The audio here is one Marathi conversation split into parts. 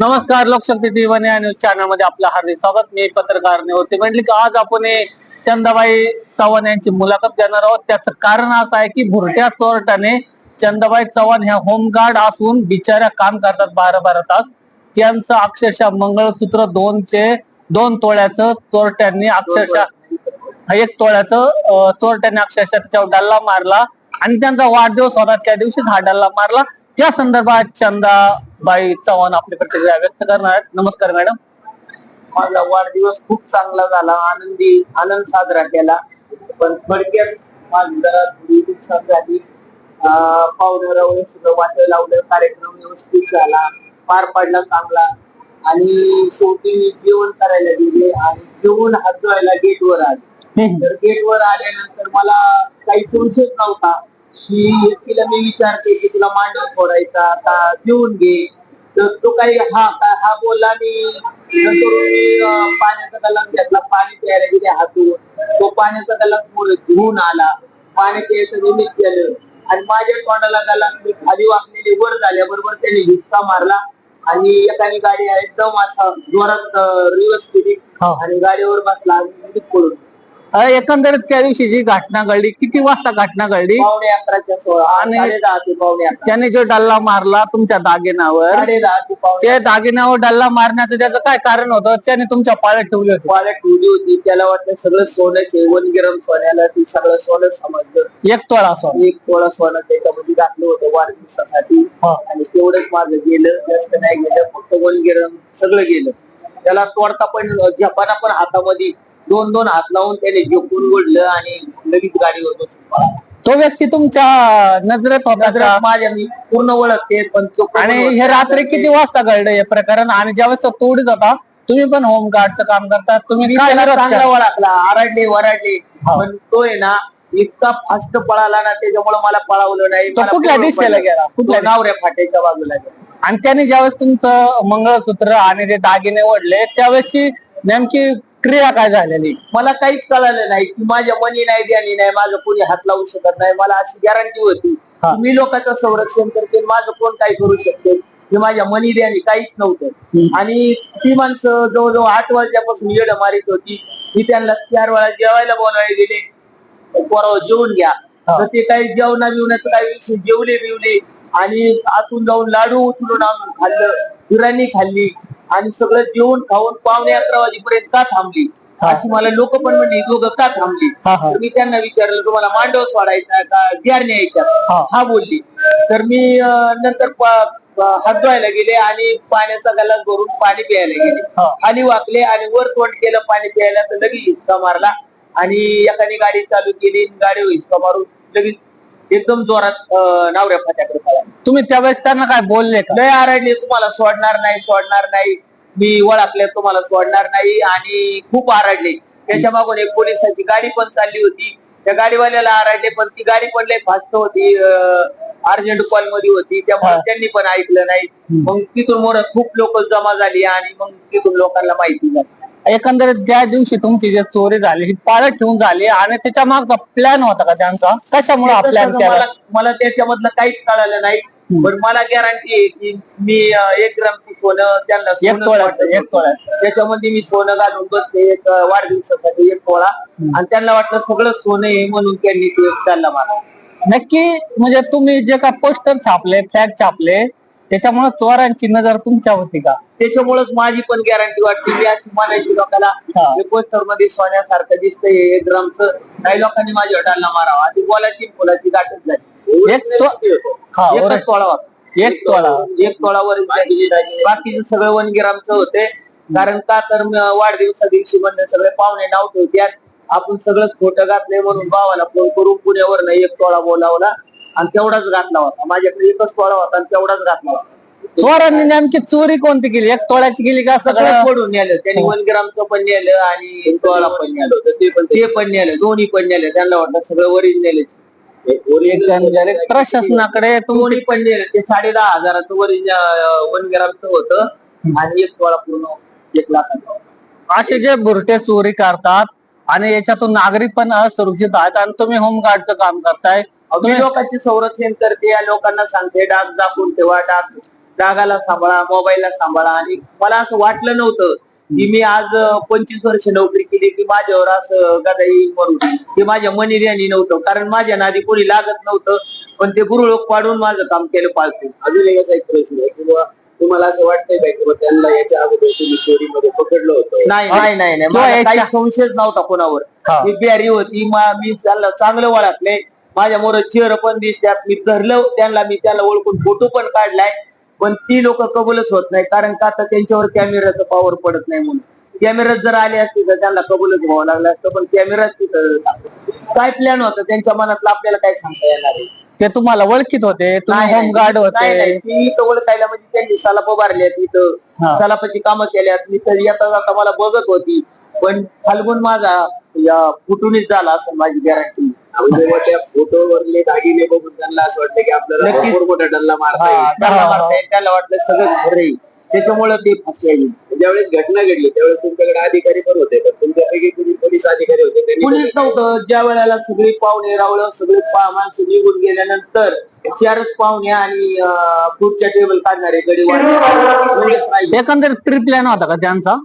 नमस्कार लोकशक्ती दिवाने आणि न्यूज चॅनलमध्ये आपलं हार्दिक स्वागत. मी पत्रकार निवृत्ती म्हटली की आज आपण चंदाबाई चव्हाण यांची मुलाखत घेणार आहोत. त्याचं कारण असं आहे की भुरट्या चोरट्याने चंदाबाई चव्हाण ह्या होमगार्ड असून बिचाऱ्या काम करतात बारा बारा तास. त्यांचं अक्षरशः मंगळसूत्र दोनचे दोन तोळ्याचं चोरट्यांनी अक्षरशः एक तोळ्याचं चोरट्यांनी चोरट्याने अक्षरशः त्याच्यावर डल्ला मारला. आणि त्यांचा वाढदिवस होता त्या दिवशीच हा डल्ला मारला. त्या संदर्भात चंदाबाई चव्हाण आपली प्रतिक्रिया व्यक्त करणार. नमस्कार मॅडम. माझा वाढदिवस खूप चांगला झाला. आनंदी आनंद साजरा केला. पण थोडक्यात माझी जरा थोडी नुकसान झाली पाहुण्यावर सगळं वाटं लावलं. कार्यक्रम व्यवस्थित झाला. पार पडला चांगला. आणि शेवटी मी जेवण करायला गेले आणि जेवण हात गेटवर आले. तर गेटवर आल्यानंतर मला काही संशयच नव्हता. की व्यक्तीला मी विचारते की तुला मांडव फोडायचा का? जेवून घे. तर तो काही हा हा बोलला आणि नंतर मी पाण्याचा गलास घेतला पाणी प्यायला गेले हातून. तो पाण्याचा गलास मोर घेऊन आला. पाणी प्यायचं निमित्त केलं आणि माझ्या तोंडाला गलास मी खाली वाकलेली वर झाल्याबरोबर त्यांनी हिसका मारला. आणि एकाने गाडी एकदम असा जोरात रिवर्स केली. हा. आणि गाडीवर बसला आणि मी पळून एकंदरीत त्या दिवशी जी घटना घडली किती वाजता घटना घडली? पावणे अकराच्या सोळा आणि- साडे दहा ते पावणे अकरा त्याने जो डल्ला मारला तुमच्या दागिन्यावर साडे दहा ते पावणे ते दागिन्यावर डल्ला मारण्याचं त्याचं काय कारण होतं? त्याने तुमच्या पाळ्यात ठेवले होते वाड्यात ठेवली होती. त्याला वाटलं सगळं सोनंच आहे वन ग्राम सोन्याला ती सगळं सोनं समजलं. एक तोळा असो एक तोळा सोनं त्याच्यामध्ये घातलं होतं वाढदिवसासाठी. हा. आणि तेवढंच माझं गेलं जास्त नाही गेलं फक्त वन गिरम सगळं गेलं. त्याला तोडता पण झपाना पण हातामध्ये दोन दोन हात लावून त्याने झोपून ओढलं आणि लगेच गाडीवर बसून पळाला. तो व्यक्ती तुमच्या नजरेत होता नजरेत माझ्या मी पूर्ण ओळखते पण तो कोण आणि ओळखते? हे रात्री किती वाजता घडलं हे प्रकरण आणि ज्यावेळेस तो तोडीत होता तुम्ही पण होमगार्डचं काम करता तुम्ही मी काय त्याला विरोध चांगला केला? ओळखला आरडले वराडले. पण तो आहे ना इतका फास्ट पळाला ना त्याच्यामुळे मला पळावलं नाही तो मला कुठल्या दिशेला पडलं. गेला? कुठल्या तो नावऱ्या फाट्याच्या बाजूला गेला. आणि त्याने ज्यावेळेस तुमचं मंगळसूत्र आणि ते दागिने ओढले त्यावेळेसची नेमकी क्रिया काय झालेली? मला काहीच कळालं नाही. की माझ्या मनी नाही द्यानी नाही माझं कोणी हात लावू शकत नाही. मला अशी गॅरंटी होती हा. मी लोकांचं संरक्षण करते माझं कोण काय करू शकते? हे माझ्या मनी द्यानी काहीच नव्हतं. आणि ती माणसं जवळजवळ आठ वाजल्यापासून येड मारित होती. मी त्यांना चार वेळा जेवायला बोलायला गेले पोरावर जेवून घ्या. हा. तर ते काही जेवणा बिवण्याचं काही विषय जेवले बिवले आणि आतून जाऊन लाडू उचलून आणून खाल्लं. बिर्याणी खाल्ली. आणि सगळं जेवण खाऊन पावणे अकरा वाजेपर्यंत का थांबली. अशी मला लोक पण म्हणली दोघं का थांबली. तर मी त्यांना विचारलं तुम्हाला मांडव सोडायचा का गियार न्यायचा हा. बोलली तर मी नंतर हात धुवायला गेले आणि पाण्याचा गलास भरून पाणी प्यायला गेले. खाली वाकले आणि वर तोंड केलं पाणी प्यायला तर लगेच हिसका मारला आणि एकाने गाडी चालू केली गाडी हिसका मारून लगेच एकदम जोरात नावऱ्या फाट्याकडे पळाला तुम्ही त्यावेळेस त्यांना काय बोलले का? लय आरडले तुम्हाला सोडणार नाही सोडणार नाही. मी ओळखले तुम्हाला सोडणार नाही. आणि खूप आरडले. त्याच्या मागून एक पोलिसांची गाडी पण चालली होती. त्या गाडीवाल्याला आरडले पण ती गाडी पण लय फास्ट होती. अर्जंट कॉलमध्ये होती. त्यामुळे हा. त्यांनी पण ऐकलं नाही. मग तिथून मोर खूप लोक जमा झाली आणि मग तिथून लोकांना माहिती झाली. एकंदरीत ज्या दिवशी तुमची जे चोरी झाली ही पाळत ठेवून झाली आणि त्याच्या मागचा प्लॅन होता का त्यांचा? कशामुळे हा प्लॅन केला मला मला त्याच्यामधलं काहीच कळालं नाही पण मला गॅरंटी आहे की मी अं, एक ग्रामची सोनं त्यांना एक तोळ्याचं, वाटलं एक तोळ्याचं. त्याच्यामध्ये मी सोनं घालून बसते एक अं, वाढदिवसासाठी एक तोळा. आणि त्यांना वाटलं सगळं सोनं आहे म्हणून त्यांनी ते त्यांना मारलं. नक्की म्हणजे तुम्ही जे का पोस्टर छापले फ्लॅग छापले त्याच्यामुळे चोरांची नजर तुमच्यावरती का? त्याच्यामुळेच माझी पण गॅरंटी वाटते मी अशी म्हणायची लोकांना पोस्टरमध्ये सोन्यासारखं दिसतंय हे ग्रामचं काही लोकांनी माझ्या हटाला मारावं. आधी बोलायची फुलाची गाठच झाली. एक होता. एक तोळा एक तोळावर बाकीचे सगळं वन ग्रामचं होते. कारण का तर वाढदिवसा दिवशी म्हणलं सगळे पाहुणे नाव ठेवत्यात आपण सगळंच खोटं घातलंय म्हणून भावाला फोन करून पुण्यावर नाही एक तोळा बोलावला. आणि तेवढाच घातला होता. माझ्याकडे एकच तोळा होता आणि तेवढाच घातला होता. चोरांनी नेमकी चोरी कोणती केली? एक तोळ्याची केली का? सगळं सगळं पडून नेलं. त्यांनी वन ग्रामचं पण नेलं आणि एक तोळा पण नेलं. ते पण ते पण नेलं. दोन्ही पण नेलं. त्यांना वाटलं सगळं ओरिजिनल एकंदरीत प्रशासनाकडे तुमची दोन्ही पण नेलं. ते साडे दहा हजाराचं ओरिजिनल वन ग्रामचं होतं. आणि एक तोळा पूर्ण एक लाखाचा होता. असे जे बुरटे चोरी करतात आणि याच्यातून नागरिक पण असुरक्षित आहेत आणि तुम्ही होमगार्डचं काम करताय. मी लोकांचे संरक्षण करते या लोकांना सांगते डाग दाखवून ठेवा डाग डागाला सांभाळा मोबाईलला सांभाळा. आणि मला असं वाटलं नव्हतं की मी आज पंचवीस वर्ष नोकरी केली की माझ्यावर असं गदाई मरून ते माझ्या मनिर्यानी नव्हतं कारण माझ्या नादी कोणी लागत नव्हतं पण ते गुरुळोक पाडून माझं काम केलं पाळतो अजून एक असा एक प्रश्न आहे किंवा तुम्हाला असं वाटतंय का किंवा त्यांना याच्या अगोदर तुम्ही चोरीमध्ये पकडलं होतं? नाही नाही. नाही नाही मला काही संशयच नव्हता कोणावर. हा. मी बिहारी होती मा- चांगलं ओळखले माझ्या मोर चेहरा पण दिसतात. मी धरलं त्यांना मी त्याला ओळखून फोटो पण काढलाय. पण ती लोक कबूलच होत नाही कारण का आता त्यांच्यावर कॅमेराचं पॉवर पडत नाही म्हणून. कॅमेरात जर आले असते तर त्यांना कबूलच व्हावं लागलं असतं. पण कॅमेराच तिथं काय प्लॅन होतं? त्यांच्या मनातलं आपल्याला काय सांगता येणार आहे? ते तुम्हाला ओळखीत होते. तुम्ही होमगार्ड होते. इथं ओळखायला म्हणजे त्यांनी सलाप उभारल्यात हा. इथं सलापाची कामं केल्यात मी तर येता जाता मला बघत होती. पण फाल्गुन माझा या फुटूनच झाला असं माझी गॅरंटी आणि जेव्हा त्या फोटोवरले दागिने बघून त्यांना असं वाटतं की आपल्याला नक्कीच. भरपूर मोठा डल्ला मारता येईल. हा. त्याला वाटलं सगळं खरं आहे. त्याच्यामुळे ते फसले ज्यावेळेस घटना घडली त्यावेळेस तुमच्याकडे अधिकारी पण होते पण तुमच्यापैकी कुणी पोलीस अधिकारी होते त्यांनी कुणीच नव्हतं. ज्या वेळेला सगळी पाहुणे रावलं सगळे पा- माणसं निघून गेल्यानंतर चारच पाहुणे आणि अं, पुढच्या टेबल काढणारे गडी वाढले एकंदरीत ट्रिप प्लॅन होता का त्यांचा?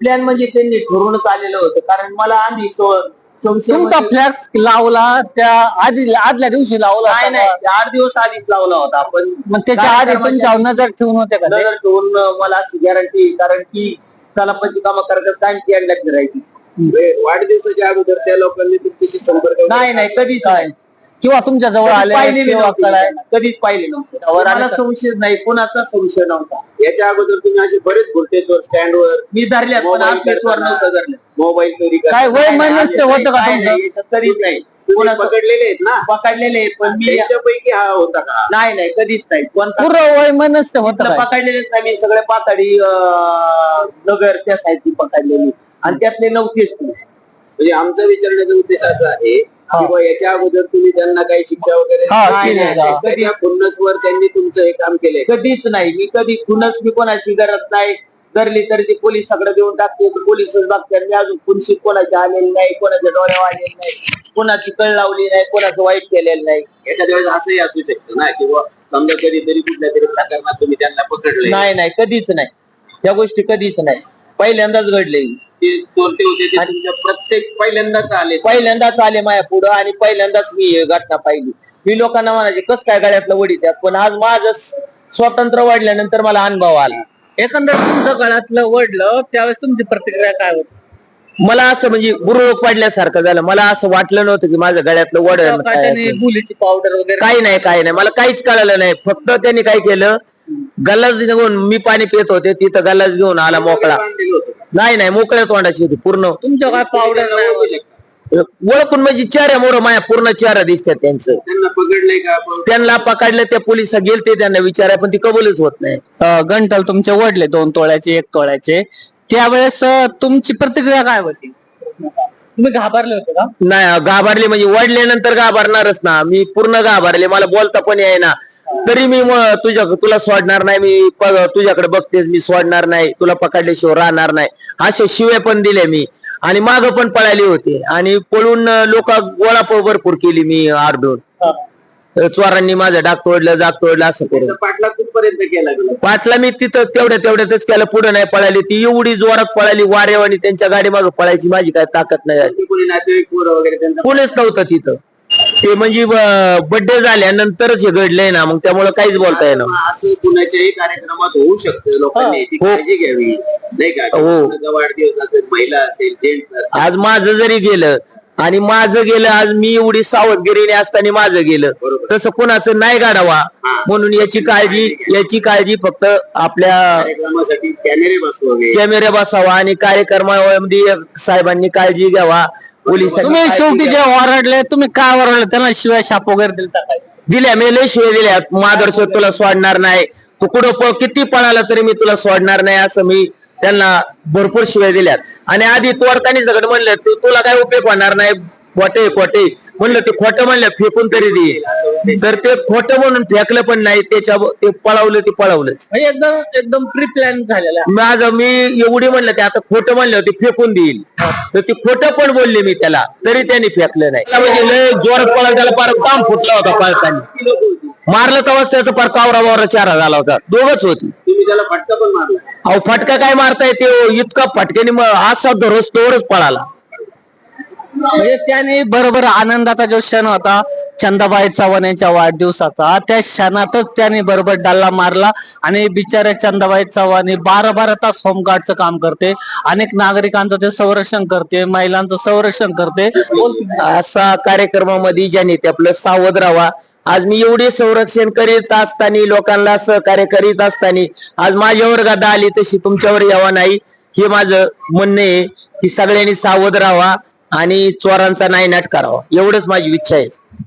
प्लॅन म्हणजे त्यांनी ठरवूनच आलेलं होतं. कारण मला आधी सो- तुमचा फ्लॅक्स लावला त्या आधी आदल्या दिवशी लावला नाही होता नाही? ते आठ दिवस आधीच लावला होता. पण मग त्याच्या आधी तुमच्यावर नजर ठेवून होते का ते? नजर ठेवून मला अशी गॅरंटी कारण की सलापची कामं करत टाइम की फिरायची. म्हणजे वाढदिवसाच्या अगोदर त्या लोकांनी तुमच्याशी संपर्क नाही नाही कधीच नाही. किंवा तुमच्या जवळ आले पाहिलेली किंवा नव्हती. कळाय त्यांना. कधीच पाहिले नव्हते. त्यावर आले मला का? संशय नाही कोणाचा संशय नव्हता. याच्या अगोदर तुम्ही असे बरेच फुटेजवर स्टँडवर. मी धरल्यात पण मोबाईल करताना- नव्हतं धरलं मोबाईल चोरी काय वय मनस्य होतं का नाही, तुमचं? नाही, याच्यात कधीच नाही. तुम्ही कोणाचं पकडलेले आहेत ना? पकडलेले आहेत, पण मी त्यांच्यापैकी हा होता का? नाही नाही कधीच नाही. कोणता पूर्ण वय मनस्य होतं काय? पकडलेलेच नाही. मी सगळे नगर त्या साईडची पकडलेली. आणि त्यातले नव्हतेच ती. म्हणजे आमचा विचारण्याचा उद्देश असा आहे. की बुवा याच्या अगोदर तुम्ही त्यांना काही शिक्षा वगैरे हा, केली का? खुन्नसवर त्यांनी तुमचं हे काम केलंय. कधीच नाही. मी कधी कुणाच मी कोणाची गरज नाही. धरली तरी ते पोलीस सगळं देऊन टाकते. पोलीसच बघतात. मी अजून कुणशी कोणाचे आलेले नाही कोणाच्या डोळ्यावर आलेले नाही. कोणाची कळ लावली नाही कोणाचं वाईट केलेलं नाही. एखाद्या वेळेस असंही असू शकतं ना किंवा समजा कधीतरी कुठल्या तरी प्रकरणात तुम्ही त्यांना पकडले नाही नाही कधीच नाही. त्या गोष्टी कधीच नाही. पहिल्यांदाच घडले ते चोरटे होते ते तुमच्या प्रत्येक पहिल्यांदाच आले. पहिल्यांदाच आले माझ्या पुढं आणि पहिल्यांदाच मी ही घटना पाहिली. मी लोकांना म्हणायचे कस काय गळ्यातलं वडी त्यात? पण आज माझं स- स्वातंत्र्य वाढल्यानंतर मला अनुभव आला. एकंदर तुमचं गळ्यातलं वडलं त्यावेळेस तुमची प्रतिक्रिया काय होती? मला असं म्हणजे गुरुरोग पडल्यासारखं झालं. मला असं वाटलं नव्हतं की माझ्या गळ्यातलं वड आहे, काय असेल. गुलीची पावडर वगैरे काही नाही काही नाही. मला काहीच कळालं नाही. फक्त त्यांनी काय केलं? गल्लाच घेऊन मी पाणी पित होते. तिथं गल्लाच घेऊन आला मोकळा. बांधलेलं होतं. का? नाही नाही मोकळ्या तोंडाची होती पूर्ण. तुमच्या काय पावडर शकता. ओळखून म्हणजे चेहऱ्या मोर माया पूर्ण चेहरा दिसतात त्यांचं. त्यांना पकडलंय का आपण? त्यांना पकडलं त्या पोलीस गेलते त्यांना विचाराय पण ती कबूलच होत नाही. अं, गंटल तुमचे वडले दोन तोळ्याचे एक तोळ्याचे. त्यावेळेस अं, तुमची प्रतिक्रिया काय होती? तुम्ही घाबरले होते का? नाही घाबरले म्हणजे वडल्यानंतर घाबरणारच ना. मी पूर्ण घाबरले. मला बोलता पण ना तरी मी तुझ्या तुला सोडणार नाही मी तुझ्याकडे बघतेस मी सोडणार नाही तुला पकडल्याशिवाय राहणार नाही. असे शिवे पण दिले मी. आणि माग पण पळाली होते. आणि पळून लोक गोळा भरपूर केली मी आरडून चोरांनी माझं डाक तोडलं जाग तोडलं असं करून. पाठलाग कुठपर्यंत केला पाटला मी तिथं तेवढ्या तेवढ्यातच केलं पुढे नाही पळाली ती. एवढी जोरात पळाली वारेवानी त्यांच्या गाडी मागे पळायची माझी काय ताकद नाही कोणीच नव्हतं तिथं. ते म्हणजे बर्थडे झाल्यानंतरच हे घडलंय ना मग त्यामुळे काहीच बोलता येणार असं कुणाच्याही कार्यक्रमात होऊ शकतं. लोकांनी याची हो. काळजी घ्यावी. नाही का? हो. कुणाचा वाढदिवस असेल महिला असेल जेंट्स आज माझं जरी गेलं आणि माझं गेलं आज मी एवढी सावधगिरीने असताना माझं गेलं बरोबर. तसं कुणाचं नाही गाडावा म्हणून याची काळजी याची काळजी फक्त आपल्या कार्यक्रमासाठी कॅमेरे बसवावे. कॅमेरे बसावा आणि कार्यक्रमामध्ये साहेबांनी काळजी घ्यावा. तुम्ही शेवटी जे. ओरडले तुम्ही काय ओरडले? त्यांना शिवाय शाप वगैरे दिलता काय? दिल्या मी लय शिवाय दिल्या. मादर्श तुला सोडणार नाही. तू कुठं पळ किती पळाला तरी मी तुला सोडणार नाही असं मी त्यांना भरपूर शिवाय दिल्यात. आणि आधी तोडताना सगळं म्हणलं तू तुला काय उपयोग होणार नाही? कोटे कोटे म्हणलं ते खोटं म्हणलं फेकून तरी देईल तर ते खोटं म्हणून फेकलं पण नाही त्याच्या ते पळवलं ते पळवलंच. म्हणजे एकदम एकदम प्री प्लॅन झालेला. माझं मी एवढी म्हणलं ते आता खोटं म्हणलं ते फेकून देईल. तर ते खोटं पण बोलले मी त्याला तरी त्यांनी फेकलं नाही. म्हणजे लय जोरात पळा त्याला पार काम फुटला होता पळताना मारलं तेव्हाच त्याचा पार कावरा वावरा चारा झाला होता. दोघच होती. त्याला फटका पण मारला. अहो फटका काय मारताय ते इतका फटक्याने असा दररोज तोवरच पळाला. म्हणजे त्याने बरोबर आनंदाचा जो क्षण होता चंदाबाई चव्हाण यांच्या वाढदिवसाचा त्या क्षणातच त्याने बरोबर डल्ला मारला आणि बिचारे चंदाबाई चव्हाण बारा बारा तास होमगार्डचं काम करते. अनेक नागरिकांचं ते संरक्षण करते महिलांचं संरक्षण करते. असा कार्यक्रमामध्ये ज्याने ते आपलं सावध राहा आज मी एवढे संरक्षण करीत असताना लोकांना सहकार्य करीत असताना आज माझ्यावर गादा आली तशी तुमच्यावर यावा नाही. हे माझं म्हणणं आहे. की सगळ्यांनी सावध राहा आणि चोरांचा नायनाट करावा. एवढंच माझी इच्छा आहे.